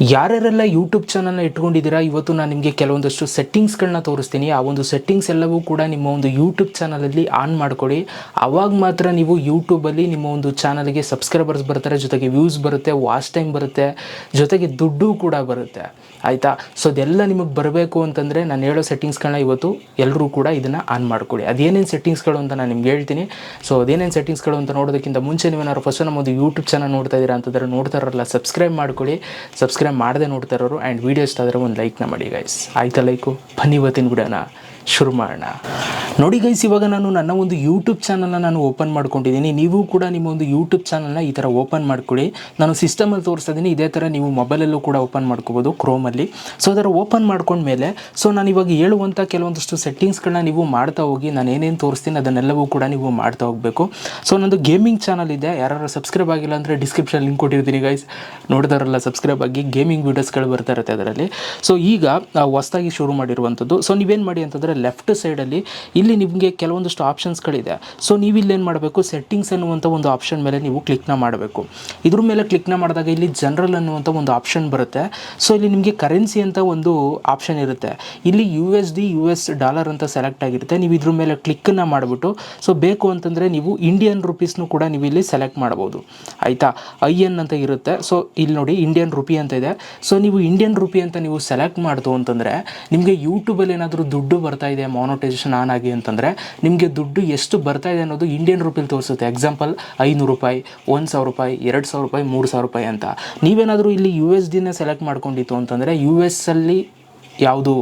ಯಾರ್ಯಾರೆಲ್ಲ YouTube ಚಾನಲ್ನ ಇಟ್ಕೊಂಡಿದ್ದೀರಾ, ಇವತ್ತು ನಾನು ನಿಮಗೆ ಕೆಲವೊಂದಷ್ಟು ಸೆಟ್ಟಿಂಗ್ಸ್ಗಳನ್ನ ತೋರಿಸ್ತೀನಿ. ಆ ಒಂದು ಸೆಟ್ಟಿಂಗ್ಸ್ ಎಲ್ಲವೂ ಕೂಡ ನಿಮ್ಮ ಒಂದು ಯೂಟ್ಯೂಬ್ ಚಾನಲಲ್ಲಿ ಆನ್ ಮಾಡಿಕೊಡಿ. ಆವಾಗ ಮಾತ್ರ ನೀವು ಯೂಟ್ಯೂಬಲ್ಲಿ ನಿಮ್ಮ ಒಂದು ಚಾನಲ್ಗೆ ಸಬ್ಸ್ಕ್ರೈಬರ್ಸ್ ಬರ್ತಾರೆ, ಜೊತೆಗೆ ವ್ಯೂಸ್ ಬರುತ್ತೆ ವಾಚ್ ಟೈಮ್ ಬರುತ್ತೆ, ಜೊತೆಗೆ ದುಡ್ಡು ಕೂಡ ಬರುತ್ತೆ. ಆಯಿತಾ? ಸೊ ಅದೆಲ್ಲ ನಿಮಗೆ ಬರಬೇಕು ಅಂತಂದರೆ ನಾನು ಹೇಳೋ ಸೆಟ್ಟಿಂಗ್ಸ್ಗಳನ್ನ ಇವತ್ತು ಎಲ್ಲರೂ ಕೂಡ ಇದನ್ನು ಆನ್ ಮಾಡಿಕೊಡಿ. ಅದೇನೇನು ಸೆಟ್ಟಿಂಗ್ಸ್ಗಳು ಅಂತ ನಾನು ನಿಮ್ಗೆ ಹೇಳ್ತೀನಿ. ಸೊ ಅದೇನೇನು ಸೆಟ್ಟಿಂಗ್ಸ್ಗಳು ಅಂತ ನೋಡೋದಕ್ಕಿಂತ ಮುಂಚೆ ನೀವೇನಾದ್ರು ಫಸ್ಟ್ ನಮ್ಮ ಒಂದು ಯೂಟ್ಯೂಬ್ ಚಾನಲ್ ನೋಡ್ತಾ ಇದ್ದೀರಾ ಅಂತಂದರೆ ನೋಡ್ತಾರಲ್ಲ ಸಬ್ಸ್ಕ್ರೈಬ್ ಮಾಡ್ಕೊಳ್ಳಿ ಸಬ್ಸ್ಕ್ರೈಬ್ ಮಾಡದೆ ನೋಡ್ತಾ ಇರೋರು ಆ್ಯಂಡ್ ವೀಡಿಯೋ ಇಷ್ಟ ಆದರೆ ಒಂದು ಲೈಕ್ನ ಮಾಡಿ ಗೈಸ್ ಆಯ್ತಾ ಲೈಕು ಬನ್ನಿ ಇವತ್ತಿನ ವಿಡಿಯೋನ. ಶುರು ಮಾಡೋಣ. ನೋಡಿ ಗೈಸ್ ಇವಾಗ ನಾನು ನನ್ನ ಒಂದು ಯೂಟ್ಯೂಬ್ ಚಾನಲ್ನ ನಾನು ಓಪನ್ ಮಾಡ್ಕೊಂಡಿದ್ದೀನಿ. ನೀವು ಕೂಡ ನಿಮ್ಮ ಒಂದು ಯೂಟ್ಯೂಬ್ ಚಾನಲ್ನ ಈ ಥರ ಓಪನ್ ಮಾಡ್ಕೊಳ್ಳಿ ನಾನು ಸಿಸ್ಟಮಲ್ಲಿ ತೋರಿಸ್ತಾ ಇದ್ದೀನಿ. ಇದೇ ಥರ ನೀವು ಮೊಬೈಲಲ್ಲೂ ಕೂಡ ಓಪನ್ ಮಾಡ್ಕೋಬೋದು ಕ್ರೋಮಲ್ಲಿ ಸೊ ಅದರ ಓಪನ್ ಮಾಡ್ಕೊಂಡ್ಮೇಲೆ ಸೊ ನಾನು ಇವಾಗ ಹೇಳುವಂಥ ಕೆಲವೊಂದಷ್ಟು ಸೆಟ್ಟಿಂಗ್ಸ್ಗಳನ್ನ ನೀವು ಮಾಡ್ತಾ ಹೋಗಿ, ನಾನು ಏನೇನು ತೋರಿಸ್ತೀನಿ ಅದನ್ನೆಲ್ಲವೂ ಕೂಡ ನೀವು ಮಾಡ್ತಾ ಹೋಗಬೇಕು. ಸೊ ನಂದು ಗೇಮಿಂಗ್ ಚಾನಲ್ ಇದೆ. ಯಾರು ಸಬ್ಸ್ಕ್ರೈಬ್ ಆಗಿಲ್ಲ ಅಂದರೆ ಡಿಸ್ಕ್ರಿಪ್ಷನ್ ಲಿಂಕ್ ಕೊಟ್ಟಿರ್ತೀನಿ ಗೈಸ್ ನೋಡಿದಾರಲ್ಲ ಸಬ್ಸ್ಕ್ರೈಬ್ ಆಗಿ ಗೇಮಿಂಗ್ ವೀಡಿಯೋಸ್ಗಳು ಬರ್ತಾ ಇರುತ್ತೆ ಅದರಲ್ಲಿ. ಸೊ ಈಗ ಹೊಸ್ದಾಗಿ ಶುರು ಮಾಡಿರುವಂಥದ್ದು. ಸೊ ನೀವೇನು ಮಾಡಿ ಅಂತಂದರೆ ಲೆಫ್ಟ್ ಸೈಡಲ್ಲಿ ಇಲ್ಲಿ ನಿಮಗೆ ಕೆಲವೊಂದಷ್ಟು ಆಪ್ಷನ್ಸ್ಗಳಿದೆ ಸೊ ನೀವು ಇಲ್ಲೇನು ಮಾಡಬೇಕು? ಸೆಟ್ಟಿಂಗ್ಸ್ ಅನ್ನುವಂಥ ಒಂದು ಆಪ್ಷನ್ ಮೇಲೆ ನೀವು ಕ್ಲಿಕ್ನ ಮಾಡಬೇಕು. ಇದ್ರ ಮೇಲೆ ಕ್ಲಿಕ್ನ ಮಾಡಿದಾಗ ಇಲ್ಲಿ ಜನರಲ್ ಅನ್ನುವಂಥ ಒಂದು ಆಪ್ಷನ್ ಬರುತ್ತೆ. ಸೊ ಇಲ್ಲಿ ನಿಮಗೆ ಕರೆನ್ಸಿ ಅಂತ ಒಂದು ಆಪ್ಷನ್ ಇರುತ್ತೆ. ಇಲ್ಲಿ U S D U S dollar ಅಂತ ಸೆಲೆಕ್ಟ್ ಆಗಿರುತ್ತೆ. ನೀವು ಇದ್ರ ಮೇಲೆ ಕ್ಲಿಕ್ಕನ್ನು ಮಾಡಿಬಿಟ್ಟು ಸೊ ಬೇಕು ಅಂತಂದರೆ ನೀವು ಇಂಡಿಯನ್ ರುಪೀಸ್ನು ಕೂಡ ನೀವು ಇಲ್ಲಿ ಸೆಲೆಕ್ಟ್ ಮಾಡ್ಬೋದು. ಆಯಿತಾ? ಐ ಎನ್ ಅಂತ ಇರುತ್ತೆ. ಸೊ ಇಲ್ಲಿ ನೋಡಿ ಇಂಡಿಯನ್ ರುಪಿ ಅಂತ ಇದೆ. ಸೊ ನೀವು ಇಂಡಿಯನ್ ರುಪಿ ಅಂತ ನೀವು ಸೆಲೆಕ್ಟ್ ಮಾಡ್ತು ಅಂತಂದರೆ, ನಿಮಗೆ ಯೂಟ್ಯೂಬಲ್ಲಿ ಏನಾದರೂ ದುಡ್ಡು ಬರ್ತಾ ಇದೆ ಮಾನೋಟೈಸೇಷನ್ ಆನ್ ಆಗಿ ಅಂತಂದರೆ ನಿಮಗೆ ದುಡ್ಡು ಎಷ್ಟು ಬರ್ತಾ ಇದೆ ಅನ್ನೋದು ಇಂಡಿಯನ್ ರೂಪಲ್ಲಿ ತೋರಿಸುತ್ತೆ. ಎಕ್ಸಾಂಪಲ್ ಐನೂರು ರೂಪಾಯಿ, ಒಂದು ಸಾವಿರ ರೂಪಾಯಿ, ಎರಡು ಸಾವಿರ ರೂಪಾಯಿ, ಮೂರು ಸಾವಿರ ರೂಪಾಯಿ ಅಂತ. ನೀವೇನಾದರೂ ಇಲ್ಲಿ ಯು ಎಸ್ ಡಿನ ಸೆಲೆಕ್ಟ್ ಮಾಡ್ಕೊಂಡಿತ್ತು ಅಂತಂದರೆ ಯು ಎಸ್ ಅಲ್ಲಿ ಯಾವುದು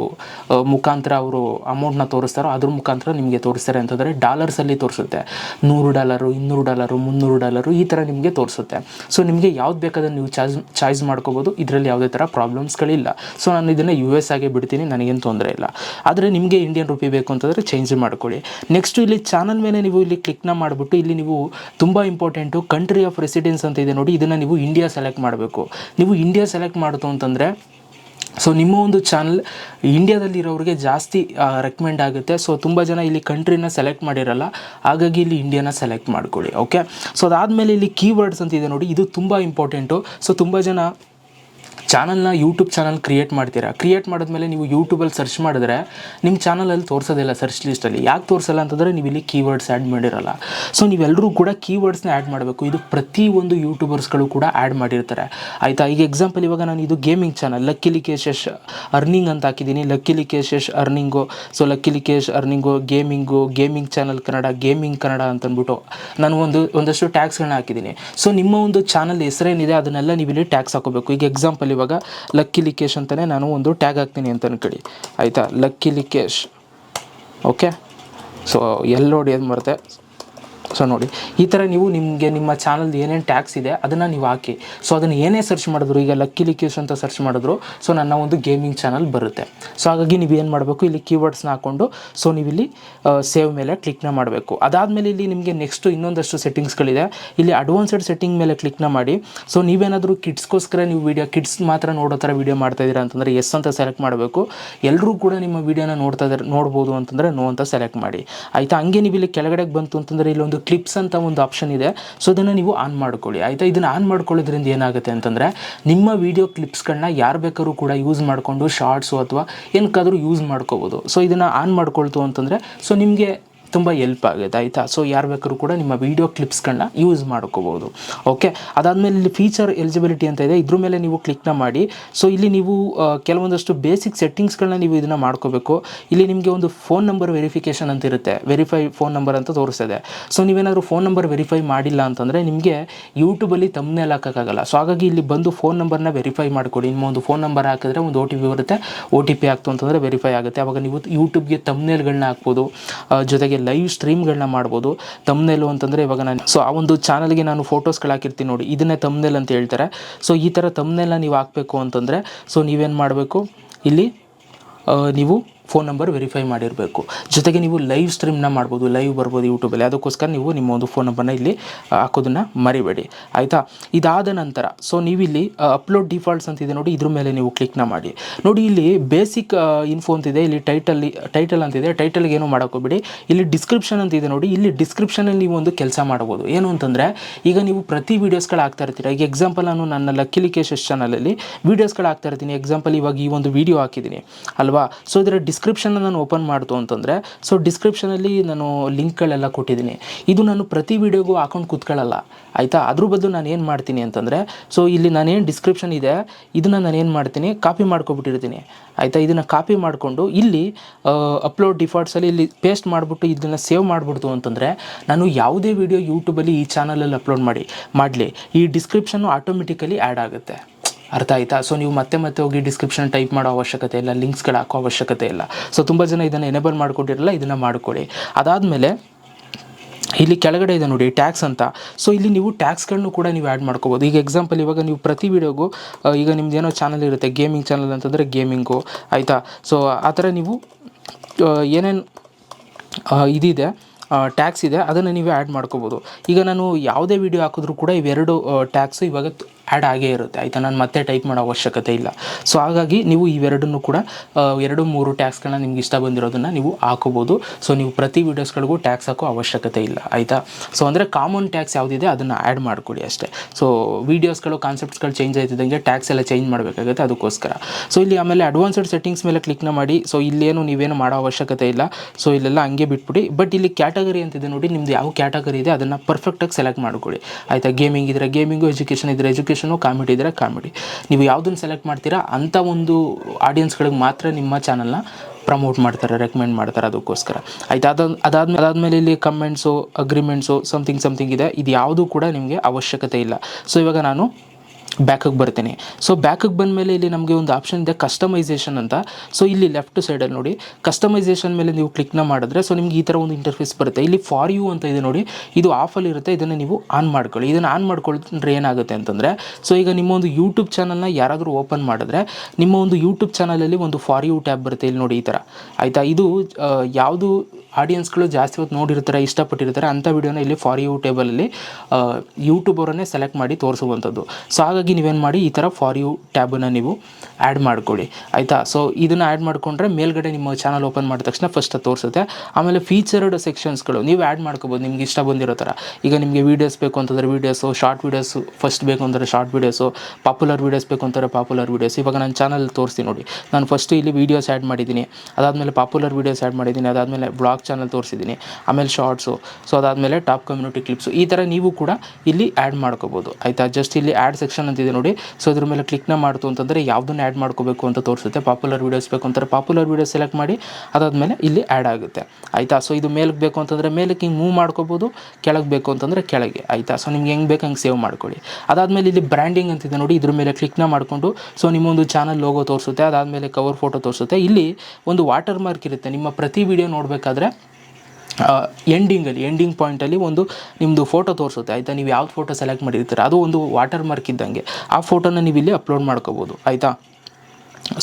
ಮುಖಾಂತರ ಅವರು ಅಮೌಂಟ್ನ ತೋರಿಸ್ತಾರೋ ಅದ್ರ ಮುಖಾಂತರ ನಿಮಗೆ ತೋರಿಸ್ತಾರೆ ಅಂತಂದರೆ ಡಾಲರ್ಸಲ್ಲಿ ತೋರಿಸುತ್ತೆ. ನೂರು ಡಾಲರು ಇನ್ನೂರು ಡಾಲರು ಮುನ್ನೂರು ಡಾಲರು ಈ ಥರ ನಿಮಗೆ ತೋರಿಸುತ್ತೆ. ಸೊ ನಿಮಗೆ ಯಾವ್ದು ಬೇಕಾದ್ರೆ ನೀವು ಚಾಯ್ಸ್ ಚಾಯ್ಸ್ ಮಾಡ್ಕೋಬೋದು. ಇದರಲ್ಲಿ ಯಾವುದೇ ಥರ ಪ್ರಾಬ್ಲಮ್ಸ್ಗಳಿಲ್ಲ ಸೊ ನಾನು ಇದನ್ನು ಯು ಎಸ್ ಆಗಿ ಬಿಡ್ತೀನಿ, ನನಗೇನು ತೊಂದರೆ ಇಲ್ಲ. ಆದರೆ ನಿಮಗೆ ಇಂಡಿಯನ್ ರುಪಿ ಬೇಕು ಅಂತಂದರೆ ಚೇಂಜ್ ಮಾಡ್ಕೊಳ್ಳಿ. ನೆಕ್ಸ್ಟು ಇಲ್ಲಿ ಚಾನಲ್ ಮೇಲೆ ನೀವು ಇಲ್ಲಿ ಕ್ಲಿಕ್ನ ಮಾಡಿಬಿಟ್ಟು ಇಲ್ಲಿ ನೀವು ತುಂಬ ಇಂಪಾರ್ಟೆಂಟು ಕಂಟ್ರಿ ಆಫ್ ರೆಸಿಡೆನ್ಸ್ ಅಂತ ಇದೆ ನೋಡಿ, ಇದನ್ನು ನೀವು ಇಂಡಿಯಾ ಸೆಲೆಕ್ಟ್ ಮಾಡಬೇಕು. ನೀವು ಇಂಡಿಯಾ ಸೆಲೆಕ್ಟ್ ಮಾಡಿತು ಅಂತಂದರೆ ಸೊ ನಿಮ್ಮ ಒಂದು ಚಾನಲ್ ಇಂಡಿಯಾದಲ್ಲಿರೋರಿಗೆ ಜಾಸ್ತಿ ರೆಕಮೆಂಡ್ ಆಗುತ್ತೆ. ಸೊ ತುಂಬ ಜನ ಇಲ್ಲಿ ಕಂಟ್ರಿನ ಸೆಲೆಕ್ಟ್ ಮಾಡಿರಲ್ಲ. ಹಾಗಾಗಿ ಇಲ್ಲಿ ಇಂಡಿಯಾನ ಸೆಲೆಕ್ಟ್ ಮಾಡ್ಕೊಳ್ಳಿ ಓಕೆ ಸೊ ಅದಾದಮೇಲೆ ಇಲ್ಲಿ ಕೀವರ್ಡ್ಸ್ ಅಂತ ಇದೆ ನೋಡಿ, ಇದು ತುಂಬ ಇಂಪಾರ್ಟೆಂಟು ಸೊ ತುಂಬ ಜನ ಚಾನಲ್ನ ಯೂಟ್ಯೂಬ್ ಚಾನಲ್ ಕ್ರಿಯೇಟ್ ಮಾಡ್ತೀರಾ? ಕ್ರಿಯೇಟ್ ಮಾಡಿದ್ಮೇಲೆ ನೀವು ಯೂಟ್ಯೂಬಲ್ಲಿ ಸರ್ಚ್ ಮಾಡಿದ್ರೆ ನಿಮ್ಮ ಚಾನಲಲ್ಲಿ ತೋರಿಸೋದಿಲ್ಲ ಸರ್ಚ್ ಲಿಸ್ಟಲ್ಲಿ ಯಾಕೆ ತೋರಿಸಲ್ಲ ಅಂತಂದರೆ ನೀವು ಇಲ್ಲಿ ಕೀವರ್ಡ್ಸ್ ಆ್ಯಡ್ ಮಾಡಿರಲ್ಲ. ಸೊ ನೀವೆಲ್ಲರೂ ಕೂಡ ಕೀವರ್ಡ್ಸ್ನ ಆ್ಯಡ್ ಮಾಡಬೇಕು. ಇದು ಪ್ರತಿ ಒಂದು ಯೂಟ್ಯೂಬರ್ಸ್ಗಳು ಕೂಡ ಆ್ಯಡ್ ಮಾಡಿರ್ತಾರೆ. ಆಯಿತಾ? ಈಗ ಎಕ್ಸಾಂಪಲ್ ಇವಾಗ ನಾನು ಇದು gaming channel luckily cash earning ಅಂತ ಹಾಕಿದ್ದೀನಿ. Luckily cash earning so luckily cash earning gaming gaming channel Kannada gaming Kannada ಅಂತಂದ್ಬಿಟ್ಟು ನಾನು ಒಂದು, ಒಂದಷ್ಟು ಟ್ಯಾಕ್ಸ್ಗಳನ್ನ ಹಾಕಿದ್ದೀನಿ. ಸೊ ನಿಮ್ಮ ಒಂದು ಚಾನಲ್ ಹೆಸರೇನಿದೆ, ಅದನ್ನೆಲ್ಲ ನೀವು ಇಲ್ಲಿ ಟ್ಯಾಕ್ಸ್ ಹಾಕೋಬೇಕು. ಈಗ ಎಕ್ಸಾಂಪಲ್ ಇವಾಗ ಲಕ್ಕಿ ಲಿಕೇಶ್ ಅಂತಲೇ ನಾನು ಒಂದು ಟ್ಯಾಗ್ ಹಾಕ್ತೀನಿ ಅಂತ ಅನ್ಕೊಳ್ಳಿ. ಆಯಿತಾ? ಲಕ್ಕಿ ಲಿಕೇಶ್. ಓಕೆ ಸೊ ಎಲ್ಲಿ ನೋಡಿ ಏನು ಬರುತ್ತೆ? ಸೊ ನೋಡಿ, ಈ ಥರ ನೀವು ನಿಮಗೆ ನಿಮ್ಮ ಚಾನಲ್ದು ಏನೇನು ಟ್ಯಾಕ್ಸ್ ಇದೆ, ಅದನ್ನು ನೀವು ಹಾಕಿ. ಸೊ ಅದನ್ನು ಏನೇ ಸರ್ಚ್ ಮಾಡಿದ್ರು, ಈಗ ಲಕ್ಕಿ ಲಿಕ್ಯೂಸ್ ಅಂತ ಸರ್ಚ್ ಮಾಡಿದ್ರು ಸೊ ನನ್ನ ಒಂದು ಗೇಮಿಂಗ್ ಚಾನಲ್ ಬರುತ್ತೆ. ಸೊ ಹಾಗಾಗಿ ನೀವು ಏನು ಮಾಡಬೇಕು, ಇಲ್ಲಿ ಕೀವರ್ಡ್ಸ್ನ ಹಾಕ್ಕೊಂಡು ಸೊ ನೀವು ಇಲ್ಲಿ ಸೇವ್ ಮೇಲೆ ಕ್ಲಿಕ್ನ ಮಾಡಬೇಕು. ಅದಾದಮೇಲೆ ಇಲ್ಲಿ ನಿಮಗೆ ನೆಕ್ಸ್ಟು ಇನ್ನೊಂದಷ್ಟು ಸೆಟ್ಟಿಂಗ್ಸ್ಗಳಿದೆ ಇಲ್ಲಿ ಅಡ್ವಾನ್ಸ್ಡ್ ಸೆಟ್ಟಿಂಗ್ ಮೇಲೆ ಕ್ಲಿಕ್ನ ಮಾಡಿ. ಸೊ ನೀವೇನಾದರೂ ಕಿಡ್ಸ್ಗೋಸ್ಕರ ನೀವು ವೀಡಿಯೋ ಕಿಡ್ಸ್ ಮಾತ್ರ ನೋಡೋ ಥರ ವೀಡಿಯೋ ಮಾಡ್ತಾ ಇದ್ದೀರಾ ಅಂತಂದರೆ ಎಸ್ ಅಂತ ಸೆಲೆಕ್ಟ್ ಮಾಡಬೇಕು. ಎಲ್ಲರೂ ಕೂಡ ನಿಮ್ಮ ವೀಡಿಯೋನ ನೋಡ್ತಾ ಇದ್ದಾರೆ, ನೋಡ್ಬೋದು ಅಂತಂದರೆ ನೋ ಅಂತ ಸೆಲೆಕ್ಟ್ ಮಾಡಿ. ಆಯಿತಾ? ಹಂಗೆ ನೀವು ಇಲ್ಲಿ ಕೆಳಗಡೆಗೆ ಬಂತು ಅಂತಂದರೆ, ಇಲ್ಲಿ ಒಂದು ಕ್ಲಿಪ್ಸ್ ಅಂತ ಒಂದು ಆಪ್ಷನ್ ಇದೆ. ಸೊ ಅದನ್ನು ನೀವು ಆನ್ ಮಾಡ್ಕೊಳ್ಳಿ. ಆಯಿತಾ? ಇದನ್ನು ಆನ್ ಮಾಡ್ಕೊಳ್ಳೋದ್ರಿಂದ ಏನಾಗುತ್ತೆ ಅಂತಂದರೆ, ನಿಮ್ಮ ವೀಡಿಯೋ ಕ್ಲಿಪ್ಸ್ಗಳನ್ನ ಯಾರು ಬೇಕಾದ್ರೂ ಕೂಡ ಯೂಸ್ ಮಾಡಿಕೊಂಡು ಶಾರ್ಟ್ಸು ಅಥವಾ ಏನಕ್ಕಾದರೂ ಯೂಸ್ ಮಾಡ್ಕೋಬೋದು. ಸೊ ಇದನ್ನು ಆನ್ ಮಾಡ್ಕೊಳ್ತು ಅಂತಂದರೆ ಸೊ ನಿಮಗೆ ತುಂಬ ಹೆಲ್ಪ್ ಆಗುತ್ತೆ, ಆಯಿತಾ? ಸೊ ಯಾರು ಬೇಕಾದ್ರೂ ಕೂಡ ನಿಮ್ಮ ವೀಡಿಯೋ ಕ್ಲಿಪ್ಸ್ಗಳನ್ನ ಯೂಸ್ ಮಾಡ್ಕೋಬೋದು ಓಕೆ ಅದಾದಮೇಲೆ ಇಲ್ಲಿ ಫೀಚರ್ ಎಲಿಜಿಬಿಲಿಟಿ ಅಂತ ಇದೆ, ಇದ್ರ ಮೇಲೆ ನೀವು ಕ್ಲಿಕ್ನ ಮಾಡಿ. ಸೊ ಇಲ್ಲಿ ನೀವು ಕೆಲವೊಂದಷ್ಟು ಬೇಸಿಕ್ ಸೆಟ್ಟಿಂಗ್ಸ್ಗಳನ್ನ ನೀವು ಇದನ್ನು ಮಾಡ್ಕೋಬೇಕು. ಇಲ್ಲಿ ನಿಮಗೆ ಒಂದು ಫೋನ್ ನಂಬರ್ ವೆರಿಫಿಕೇಷನ್ ಅಂತ ಇರುತ್ತೆ ವೆರಿಫೈ ಫೋನ್ ನಂಬರ್ ಅಂತ ತೋರಿಸ್ತದೆ. ಸೊ ನೀವೇನಾದರೂ ಫೋನ್ ನಂಬರ್ ವೆರಿಫೈ ಮಾಡಿಲ್ಲ ಅಂತಂದರೆ ನಿಮಗೆ ಯೂಟ್ಯೂಬಲ್ಲಿ ತಮ್ಮನೇಲಿ ಹಾಕೋಕ್ಕಾಗಲ್ಲ. ಸೊ ಹಾಗಾಗಿ ಇಲ್ಲಿ ಬಂದು ಫೋನ್ ನಂಬರ್ನ ವೆರಿಫೈ ಮಾಡಿಕೊಡಿ. ನಿಮ್ಮ ಒಂದು ಫೋನ್ ನಂಬರ್ ಹಾಕಿದ್ರೆ ಒಂದು ಓ ಟಿ ಪಿ ಬರುತ್ತೆ ಓ ಟಿ ಪಿ ಆಗ್ತು ಅಂತಂದರೆ ವೆರಿಫೈ ಆಗುತ್ತೆ. ಆವಾಗ ನೀವು ಯೂಟ್ಯೂಬ್ಗೆ ತಮ್ನೇಲ್ಗಳನ್ನ ಹಾಕ್ಬೋದು ಜೊತೆಗೆ ಲೈವ್ ಸ್ಟ್ರೀಮ್ಗಳನ್ನ ಮಾಡ್ಬೋದು. ತಮ್ನೆಲು ಅಂತಂದರೆ ಇವಾಗ ನಾನು ಸೊ ಆ ಒಂದು ಚಾನಲ್ಗೆ ನಾನು ಫೋಟೋಸ್ಗಳು ಹಾಕಿರ್ತೀನಿ ನೋಡಿ. ಇದನ್ನೇ ತಮ್ನೆಲ್ ಅಂತ ಹೇಳ್ತಾರೆ. ಸೊ ಈ ಥರ ತಮ್ನೆಲ್ಲ ನೀವು ಹಾಕಬೇಕು ಅಂತಂದರೆ ಸೊ ನೀವೇನು ಮಾಡಬೇಕು? ಇಲ್ಲಿ ನೀವು ಫೋನ್ ನಂಬರ್ ವೆರಿಫೈ ಮಾಡಿರಬೇಕು. ಜೊತೆಗೆ ನೀವು ಲೈವ್ ಸ್ಟ್ರೀಮ್ನ ಮಾಡ್ಬೋದು ಲೈವ್ ಬರ್ಬೋದು ಯೂಟ್ಯೂಬಲ್ಲಿ ಅದಕ್ಕೋಸ್ಕರ ನೀವು ನಿಮ್ಮ ಒಂದು ಫೋನ್ ನಂಬರ್ನ ಇಲ್ಲಿ ಹಾಕೋದನ್ನು ಮರಿಬೇಡಿ. ಆಯಿತಾ? ಇದಾದ ನಂತರ ಸೊ ನೀವಿಲ್ಲಿ ಅಪ್ಲೋಡ್ ಡಿಫಾಲ್ಟ್ಸ್ ಅಂತಿದೆ ನೋಡಿ, ಇದ್ರ ಮೇಲೆ ನೀವು ಕ್ಲಿಕ್ನ ಮಾಡಿ. ನೋಡಿ, ಇಲ್ಲಿ ಬೇಸಿಕ್ ಇನ್ಫೋ ಅಂತಿದೆ, ಇಲ್ಲಿ ಟೈಟಲ್ ಟೈಟಲ್ ಅಂತಿದೆ. ಟೈಟಲ್ಗೆ ಏನು ಮಾಡೋಕೋಬೇಡಿ ಇಲ್ಲಿ ಡಿಸ್ಕ್ರಿಪ್ಷನ್ ಅಂತಿದೆ ನೋಡಿ, ಇಲ್ಲಿ ಡಿಸ್ಕ್ರಿಪ್ಷನಲ್ಲಿ ನೀವು ಒಂದು ಕೆಲಸ ಮಾಡ್ಬೋದು. ಏನು ಅಂತಂದರೆ, ಈಗ ನೀವು ಪ್ರತಿ ವೀಡಿಯೋಸ್ಗಳು ಹಾಕ್ತಾ ಇರ್ತೀರ. ಈಗ ಎಕ್ಸಾಂಪಲ್ ನಾನು ನನ್ನ ಲಕ್ಕಿಲಿ ಕೇಶಸ್ ಚಾನಲಲ್ಲಿ ವೀಡಿಯೋಸ್ಗಳು ಆಗ್ತಾ ಇರ್ತೀನಿ. ಎಕ್ಸಾಂಪಲ್ ಇವಾಗ ಈ ಒಂದು ವಿಡಿಯೋ ಹಾಕಿದ್ದೀನಿ. ಅಲ್ವಾ? ಸೊ ಇದರ ಡಿಸ್ಕ್ರಿಪ್ಷನ್ ನಾನು ಓಪನ್ ಮಾಡ್ತು ಅಂತಂದರೆ ಸೊ ಡಿಸ್ಕ್ರಿಪ್ಷನಲ್ಲಿ ನಾನು ಲಿಂಕ್ಗಳೆಲ್ಲ ಕೊಟ್ಟಿದ್ದೀನಿ. ಇದು ನಾನು ಪ್ರತಿ ವೀಡಿಯೋಗೂ ಹಾಕೊಂಡು ಕೂತ್ಕೊಳ್ಳಲ್ಲ. ಆಯಿತಾ? ಅದ್ರ ಬದಲು ನಾನು ಏನು ಮಾಡ್ತೀನಿ ಅಂತಂದರೆ ಸೊ ಇಲ್ಲಿ ನಾನೇನು ಡಿಸ್ಕ್ರಿಪ್ಷನ್ ಇದೆ, ಇದನ್ನು ನಾನು ಏನು ಮಾಡ್ತೀನಿ ಕಾಪಿ ಮಾಡ್ಕೊಬಿಟ್ಟಿರ್ತೀನಿ. ಆಯಿತಾ? ಇದನ್ನು ಕಾಪಿ ಮಾಡಿಕೊಂಡು ಇಲ್ಲಿ ಅಪ್ಲೋಡ್ ಡಿಫಾಲ್ಟ್ಸಲ್ಲಿ ಇಲ್ಲಿ ಪೇಸ್ಟ್ ಮಾಡಿಬಿಟ್ಟು ಇದನ್ನು ಸೇವ್ ಮಾಡಿಬಿಡ್ತು ಅಂತಂದರೆ, ನಾನು ಯಾವುದೇ ವೀಡಿಯೋ ಯೂಟ್ಯೂಬಲ್ಲಿ ಈ ಚಾನಲಲ್ಲಿ ಅಪ್ಲೋಡ್ ಮಾಡಿ, ಮಾಡಲಿ. ಈ ಡಿಸ್ಕ್ರಿಪ್ಷನ್ನು ಆಟೋಮೆಟಿಕಲಿ ಆ್ಯಡ್ ಆಗುತ್ತೆ. ಅರ್ಥ ಆಯ್ತಾ? ಸೊ ನೀವು ಮತ್ತೆ ಮತ್ತೆ ಹೋಗಿ ಡಿಸ್ಕ್ರಿಪ್ಷನ್ ಟೈಪ್ ಮಾಡೋ ಅವಶ್ಯಕತೆ ಇಲ್ಲ ಲಿಂಕ್ಸ್ಗಳು ಹಾಕೋ ಅವಶ್ಯಕತೆ ಇಲ್ಲ. ಸೊ ತುಂಬ ಜನ ಇದನ್ನು ಎನೇಬಲ್ ಮಾಡ್ಕೊಂಡಿರಲ್ಲ, ಇದನ್ನು ಮಾಡ್ಕೊಳ್ಳಿ. ಅದಾದಮೇಲೆ, ಇಲ್ಲಿ ಕೆಳಗಡೆ ಇದೆ ನೋಡಿ ಟ್ಯಾಕ್ಸ್ ಅಂತ. ಸೊ ಇಲ್ಲಿ ನೀವು ಟ್ಯಾಕ್ಸ್ಗಳನ್ನು ಕೂಡ ನೀವು ಆ್ಯಡ್ ಮಾಡ್ಕೋಬೋದು. ಈಗ ಎಕ್ಸಾಂಪಲ್ ಇವಾಗ ನೀವು ಪ್ರತಿ ವಿಡಿಯೋಗೂ ಈಗ ನಿಮ್ದು ಏನೋ ಚಾನಲ್ ಇರುತ್ತೆ ಗೇಮಿಂಗ್ ಚಾನಲ್ ಅಂತಂದರೆ ಗೇಮಿಂಗು ಆಯಿತಾ? ಸೊ ಆ ಥರ ನೀವು ಏನೇನು ಇದಿದೆ ಟ್ಯಾಕ್ಸ್ ಇದೆ, ಅದನ್ನು ನೀವು ಆ್ಯಡ್ ಮಾಡ್ಕೋಬೋದು. ಈಗ ನಾನು ಯಾವುದೇ ವೀಡಿಯೋ ಹಾಕಿದ್ರೂ ಕೂಡ ಇವೆರಡು ಟ್ಯಾಕ್ಸು ಇವಾಗ ಆ್ಯಡ್ ಆಗೇ ಇರುತ್ತೆ. ಆಯಿತಾ? ನಾನು ಮತ್ತೆ ಟೈಪ್ ಮಾಡೋ ಅವಶ್ಯಕತೆ ಇಲ್ಲ. ಸೊ ಹಾಗಾಗಿ ನೀವು ಇವೆರಡನ್ನು ಕೂಡ ಎರಡು ಮೂರು ಟ್ಯಾಕ್ಸ್ಗಳನ್ನ ನಿಮ್ಗೆ ಇಷ್ಟ ಬಂದಿರೋದನ್ನು ನೀವು ಹಾಕೋಬೋದು. ಸೊ ನೀವು ಪ್ರತಿ ವೀಡಿಯೋಸ್ಗಳಿಗೂ ಟ್ಯಾಕ್ಸ್ ಹಾಕೋ ಅವಶ್ಯಕತೆ ಇಲ್ಲ. ಆಯಿತಾ? ಸೊ ಅಂದರೆ ಕಾಮನ್ ಟ್ಯಾಕ್ಸ್ ಯಾವುದಿದೆ ಅದನ್ನು ಆ್ಯಡ್ ಮಾಡ್ಕೊಳ್ಳಿ ಅಷ್ಟೇ. ಸೊ ವೀಡಿಯೋಸ್ಗಳು ಕಾನ್ಸೆಪ್ಟ್ಸ್ಗಳು ಚೇಂಜ್ ಆಯ್ತಿದ್ದಂಗೆ ಟ್ಯಾಕ್ಸ್ ಎಲ್ಲ ಚೇಂಜ್ ಮಾಡಬೇಕಾಗುತ್ತೆ ಅದಕ್ಕೋಸ್ಕರ. ಸೊ ಇಲ್ಲಿ ಆಮೇಲೆ ಅಡ್ವಾನ್ಸ್ಡ್ ಸೆಟ್ಟಿಂಗ್ಸ್ ಮೇಲೆ ಕ್ಲಿಕ್ನ ಮಾಡಿ. ಸೊ ಇಲ್ಲೇನು ನೀವೇನು ಮಾಡೋ ಅವಶ್ಯಕತೆ ಇಲ್ಲ. ಸೊ ಇಲ್ಲೆಲ್ಲ ಹಂಗೆ ಬಿಟ್ಬಿಡಿ. ಬಟ್ ಇಲ್ಲಿ ಕ್ಯಾಟಗರಿ ಅಂತಿದೆ ನೋಡಿ, ನಿಮ್ದು ಯಾವ ಕ್ಯಾಟಗರಿ ಇದೆ ಅದನ್ನು ಪರ್ಫೆಕ್ಟಾಗಿ ಸೆಲೆಕ್ಟ್ ಮಾಡ್ಕೊಳ್ಳಿ. ಆಯಿತಾ? ಗೇಮಿಂಗ್ ಇದ್ದರೆ ಗೇಮಿಂಗು ಎಜುಕೇಷನ್ ಇದ್ರೆ ಎಜುಕೇಷನು ಕಾಮಿಡಿ ಇದ್ದರೆ ಕಾಮಿಡಿ ನೀವು ಯಾವುದನ್ನು ಸೆಲೆಕ್ಟ್ ಮಾಡ್ತೀರಾ ಅಂಥ ಒಂದು ಆಡಿಯನ್ಸ್ಗಳಿಗೆ ಮಾತ್ರ ನಿಮ್ಮ ಚಾನಲ್ನ ಪ್ರಮೋಟ್ ಮಾಡ್ತಾರೆ ರೆಕಮೆಂಡ್ ಮಾಡ್ತಾರೆ ಅದಕ್ಕೋಸ್ಕರ. ಆಯ್ತು? ಅದಾದ ಅದಾದ್ಮೇಲೆ ಅದಾದಮೇಲೆ ಇಲ್ಲಿ ಕಮೆಂಟ್ಸು ಅಗ್ರಿಮೆಂಟ್ಸು ಸಮಥಿಂಗ್ ಸಮಥಿಂಗ್ ಇದೆ. ಇದು ಯಾವುದೂ ಕೂಡ ನಿಮಗೆ ಅವಶ್ಯಕತೆ ಇಲ್ಲ. ಸೊ ಇವಾಗ ನಾನು ಬ್ಯಾಕಿಗೆ ಬರ್ತೀನಿ. ಸೊ ಬಂದ ಮೇಲೆ ಇಲ್ಲಿ ನಮಗೆ ಒಂದು ಆಪ್ಷನ್ ಇದೆ ಕಸ್ಟಮೈಸೇಷನ್ ಅಂತ. ಸೊ ಇಲ್ಲಿ ಲೆಫ್ಟ್ ಸೈಡಲ್ಲಿ ನೋಡಿ ಕಸ್ಟಮೈಸೇಷನ್ ಮೇಲೆ ನೀವು ಕ್ಲಿಕ್ನ ಮಾಡಿದ್ರೆ ಸೊ ನಿಮ್ಗೆ ಈ ಥರ ಒಂದು ಇಂಟರ್ಫೇಸ್ ಬರುತ್ತೆ. ಇಲ್ಲಿ ಫಾರ್ ಯು ಅಂತ ಇದೆ ನೋಡಿ, ಇದು ಆಫಲ್ಲಿ ಇರುತ್ತೆ, ಇದನ್ನು ನೀವು ಆನ್ ಮಾಡ್ಕೊಳ್ಳಿ. ಇದನ್ನು ಆನ್ ಮಾಡ್ಕೊಂಡ್ರೆ ಏನಾಗುತ್ತೆ ಅಂತಂದರೆ ಸೊ ಈಗ ನಿಮ್ಮ ಒಂದು ಯೂಟ್ಯೂಬ್ ಚಾನಲ್ನ ಯಾರಾದರೂ ಓಪನ್ ಮಾಡಿದ್ರೆ, ನಿಮ್ಮ ಒಂದು ಯೂಟ್ಯೂಬ್ ಚಾನಲಲ್ಲಿ ಒಂದು ಫಾರ್ ಯು ಟ್ಯಾಬ್ ಬರುತ್ತೆ ಇಲ್ಲಿ ನೋಡಿ ಈ ಥರ ಆಯಿತಾ? ಇದು ಯಾವುದು ಆಡಿಯನ್ಸ್ಗಳು ಜಾಸ್ತಿ ಹೊತ್ತು ನೋಡಿರ್ತಾರೆ, ಇಷ್ಟಪಟ್ಟಿರ್ತಾರೆ, ಅಂಥ ವಿಡಿಯೋನ ಇಲ್ಲಿ ಫಾರ್ ಯು ಟೇಬಲಲ್ಲಿ ಯೂಟ್ಯೂಬ್ ಅವರನ್ನೇ ಸೆಲೆಕ್ಟ್ ಮಾಡಿ ತೋರಿಸುವಂಥದ್ದು. ಸೊ ಹಾಗಾಗಿ ನೀವೇನು ಮಾಡಿ, ಈ ಥರ ಫಾರ್ ಯು ಟ್ಯಾಬನ್ನು ನೀವು ಆ್ಯಡ್ ಮಾಡ್ಕೊಳ್ಳಿ. ಆಯಿತಾ? ಸೊ ಇದನ್ನು ಆ್ಯಡ್ ಮಾಡಿಕೊಂಡ್ರೆ ಮೇಲ್ಗಡೆ ನಿಮ್ಮ ಚಾನಲ್ ಓಪನ್ ಮಾಡಿದ ತಕ್ಷಣ ಫಸ್ಟ್ ತೋರಿಸುತ್ತೆ. ಆಮೇಲೆ ಫೀಚರ್ಡ್ ಸೆಕ್ಷನ್ಸ್ಗಳು ನೀವು ಆ್ಯಡ್ ಮಾಡ್ಕೋಬೋದು, ನಿಮ್ಗೆ ಇಷ್ಟ ಬಂದಿರೋ ಥರ ಈಗ ನಿಮಗೆ ವೀಡಿಯೋಸ್ ಬೇಕು ಅಂತಂದರೆ ವೀಡಿಯೋಸು ಶಾರ್ಟ್ ವೀಡಿಯೋಸು ಫಸ್ಟ್ ಬೇಕು ಅಂದರೆ ಶಾರ್ಟ್ ವೀಡಿಯೋಸು ಪಾಪ್ಯುಲರ್ ವೀಡಿಯೋಸ್ ಬೇಕು ಅಂತಾರೆ ಪಾಪ್ಯುಲರ್ ವೀಡಿಯೋಸ್ ಇವಾಗ ನಾನು ಚಾನಲ್ ತೋರಿಸ್ತೀನಿ ನೋಡಿ. ನಾನು ಫಸ್ಟ್ ಇಲ್ಲಿ ವೀಡಿಯೋಸ್ ಆ್ಯಡ್ ಮಾಡಿದ್ದೀನಿ. ಅದಾದಮೇಲೆ ಪಾಪ್ಯುಲರ್ ವೀಡಿಯೋಸ್ ಆ್ಯಡ್ ಮಾಡಿದ್ದೀನಿ. ಅದಾದಮೇಲೆ ಬ್ಲಾಗ್ ಚಾನಲ್ ತೋರಿಸಿದ್ದೀನಿ ಆಮೇಲೆ ಶಾರ್ಟ್ಸು ಸೊ ಅದಾದಮೇಲೆ ಟಾಪ್ ಕಮ್ಯುನಿಟಿ ಕ್ಲಿಪ್ಸು ಈ ಥರ ನೀವು ಕೂಡ ಇಲ್ಲಿ ಆ್ಯಡ್ ಮಾಡ್ಕೋಬೋದು. ಆಯಿತಾ? ಜಸ್ಟ್ ಇಲ್ಲಿ ಆ್ಯಡ್ ಸೆಕ್ಷನ್ ಅಂತಿದೆ ನೋಡಿ. ಸೊ ಇದ್ರ ಮೇಲೆ ಕ್ಲಿಕ್ನ ಮಾಡ್ತು ಅಂತಂದರೆ ಯಾವುದನ್ನು ಆ್ಯಡ್ ಮಾಡ್ಕೋಬೇಕು ಅಂತ ತೋರಿಸುತ್ತೆ. ಪಾಪ್ಯುಲರ್ ವೀಡಿಯೋಸ್ ಬೇಕು ಅಂತಾರೆ. ಪಾಪ್ಯುಲರ್ ವೀಡಿಯೋ ಸೆಲೆಕ್ಟ್ ಮಾಡಿ ಅದಾದಮೇಲೆ ಇಲ್ಲಿ ಆ್ಯಡ್ ಆಗುತ್ತೆ. ಆಯಿತಾ? ಸೊ ಇದು ಮೇಲಕ್ಕೆ ಬೇಕು ಅಂತಂದರೆ ಮೇಲಕ್ಕೆ ಹಿಂಗೆ ಮೂವ್ ಮಾಡ್ಕೋಬೋದು, ಕೆಳಗೆ ಬೇಕು ಅಂತಂದರೆ ಕೆಳಗೆ. ಆಯಿತಾ? ಸೊ ನಿಮ್ಗೆ ಹೆಂಗೆ ಬೇಕು ಹಂಗೆ ಸೇವ್ ಮಾಡ್ಕೊಳ್ಳಿ. ಅದಾದಮೇಲೆ ಇಲ್ಲಿ ಬ್ರ್ಯಾಂಡಿಂಗ್ ಅಂತಿದೆ ನೋಡಿ. ಇದ್ರ ಮೇಲೆ ಕ್ಲಿಕ್ನ ಮಾಡಿಕೊಂಡು ಸೊ ನಿಮ್ಮೊಂದು ಚಾನಲ್ ಲೋಗೋ ತೋರಿಸುತ್ತೆ. ಅದಾದಮೇಲೆ ಕವರ್ ಫೋಟೋ ತೋರಿಸುತ್ತೆ. ಇಲ್ಲಿ ಒಂದು ವಾಟರ್ ಮಾರ್ಕ್ ಇರುತ್ತೆ. ನಿಮ್ಮ ಪ್ರತಿ ವಿಡಿಯೋ ನೋಡಬೇಕಾದ್ರೆ ಎಂಡಿಂಗಲ್ಲಿ ಎಂಡಿಂಗ್ ಪಾಯಿಂಟಲ್ಲಿ ಒಂದು ನಿಮ್ಮದು ಫೋಟೋ ತೋರಿಸುತ್ತೆ. ಆಯಿತಾ? ನೀವು ಯಾವ್ದು ಫೋಟೋ ಸೆಲೆಕ್ಟ್ ಮಾಡಿರ್ತೀರ? ಅದು ಒಂದು ವಾಟರ್ ಮಾರ್ಕ್ ಇದ್ದಂಗೆ. ಆ ಫೋಟೋನ ನೀವು ಇಲ್ಲಿ ಅಪ್ಲೋಡ್ ಮಾಡ್ಕೋಬೋದು. ಆಯಿತಾ?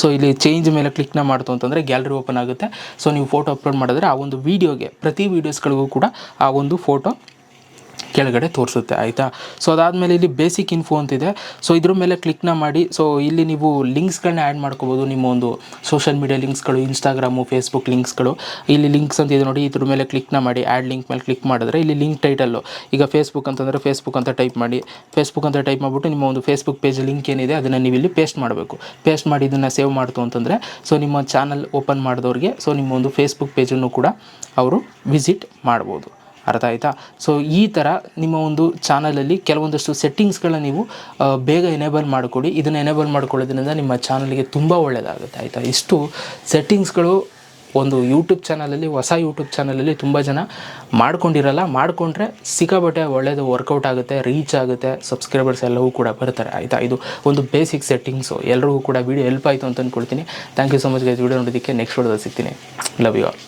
ಸೊ ಇಲ್ಲಿ ಚೇಂಜ್ ಮೇಲೆ ಕ್ಲಿಕ್ನ ಮಾಡ್ತು ಅಂತಂದರೆ ಗ್ಯಾಲರಿ ಓಪನ್ ಆಗುತ್ತೆ. ಸೊ ನೀವು ಫೋಟೋ ಅಪ್ಲೋಡ್ ಮಾಡಿದ್ರೆ ಆ ಒಂದು ವೀಡಿಯೋಗೆ ಪ್ರತಿ ವೀಡಿಯೋಸ್ಗಳಿಗೂ ಕೂಡ ಆ ಒಂದು ಫೋಟೋ ಕೆಳಗಡೆ ತೋರಿಸುತ್ತೆ, ಆಯಿತಾ? ಸೊ ಅದಾದಮೇಲೆ ಇಲ್ಲಿ ಬೇಸಿಕ್ ಇನ್ಫೋ ಅಂತಿದೆ. ಸೊ ಇದ್ರ ಮೇಲೆ ಕ್ಲಿಕ್ನ ಮಾಡಿ. ಸೊ ಇಲ್ಲಿ ನೀವು ಲಿಂಕ್ಸ್ಗಳನ್ನ ಆ್ಯಡ್ ಮಾಡ್ಕೋಬೋದು, ನಿಮ್ಮ ಒಂದು ಸೋಷಿಯಲ್ ಮೀಡಿಯಾ ಲಿಂಕ್ಸ್ಗಳು ಇನ್ಸ್ಟಾಗ್ರಾಮು ಫೇಸ್ಬುಕ್ ಲಿಂಕ್ಸ್ಗಳು ಇಲ್ಲಿ ಲಿಂಕ್ಸ್ ಅಂತ ಇದೆ ನೋಡಿ, ಇದ್ರ ಮೇಲೆ ಕ್ಲಿಕ್ನ ಮಾಡಿ ಆ್ಯಡ್ ಲಿಂಕ್ ಮೇಲೆ ಕ್ಲಿಕ್ ಮಾಡಿದ್ರೆ ಇಲ್ಲಿ ಲಿಂಕ್ ಟೈಟಲ್ಲು ಈಗ ಫೇಸ್ಬುಕ್ ಅಂತಂದರೆ ಫೇಸ್ಬುಕ್ ಅಂತ ಟೈಪ್ ಮಾಡಿ. ಫೇಸ್ಬುಕ್ ಅಂತ ಟೈಪ್ ಮಾಡಿಬಿಟ್ಟು ನಿಮ್ಮ ಒಂದು ಫೇಸ್ಬುಕ್ ಪೇಜ್ ಲಿಂಕ್ ಏನಿದೆ, ಅದನ್ನು ನೀವು ಇಲ್ಲಿ ಪೇಸ್ಟ್ ಮಾಡಬೇಕು. ಪೇಸ್ಟ್ ಮಾಡಿ ಇದನ್ನು ಸೇವ್ ಮಾಡ್ತು ಅಂತಂದರೆ ಸೊ ನಿಮ್ಮ ಚಾನಲ್ ಓಪನ್ ಮಾಡಿದವ್ರಿಗೆ ಸೊ ನಿಮ್ಮ ಒಂದು ಫೇಸ್ಬುಕ್ ಪೇಜನ್ನು ಕೂಡ ಅವರು ವಿಸಿಟ್ ಮಾಡ್ಬೋದು. ಅರ್ಥ ಆಯಿತಾ? ಸೊ ಈ ಥರ ನಿಮ್ಮ ಒಂದು ಚಾನಲಲ್ಲಿ ಕೆಲವೊಂದಷ್ಟು ಸೆಟ್ಟಿಂಗ್ಸ್ಗಳನ್ನ ನೀವು ಬೇಗ ಎನೇಬಲ್ ಮಾಡಿಕೊಡಿ ಇದನ್ನು ಎನೇಬಲ್ ಮಾಡ್ಕೊಳ್ಳೋದ್ರಿಂದ ನಿಮ್ಮ ಚಾನಲ್ಗೆ ತುಂಬ ಒಳ್ಳೆಯದಾಗುತ್ತೆ ಆಯಿತಾ? ಇಷ್ಟು ಸೆಟ್ಟಿಂಗ್ಸ್ಗಳು ಒಂದು ಯೂಟ್ಯೂಬ್ ಚಾನಲಲ್ಲಿ ಹೊಸ ಯೂಟ್ಯೂಬ್ ಚಾನಲಲ್ಲಿ ತುಂಬ ಜನ ಮಾಡ್ಕೊಂಡಿರಲ್ಲ. ಮಾಡಿಕೊಂಡ್ರೆ ಸಿಕ್ಕಾಬಟ್ಟೆ ಒಳ್ಳೆಯದು ವರ್ಕೌಟ್ ಆಗುತ್ತೆ ರೀಚ್ ಆಗುತ್ತೆ. ಸಬ್ಸ್ಕ್ರೈಬರ್ಸ್ ಎಲ್ಲವೂ ಕೂಡ ಬರ್ತಾರೆ. ಆಯಿತಾ? ಇದು ಒಂದು ಬೇಸಿಕ್ ಸೆಟ್ಟಿಂಗ್ಸು ಎಲ್ರಿಗೂ ಕೂಡ ವೀಡಿಯೋ ಹೆಲ್ಪ್ ಆಯಿತು ಅಂತ ಅಂದ್ಕೊಳ್ತೀನಿ thank you so much guys video ನೋಡೋದಕ್ಕೆ ನೆಕ್ಸ್ಟ್ ವಿಡಿಯೋದಲ್ಲಿ ಸಿಗ್ತೀನಿ. Love you all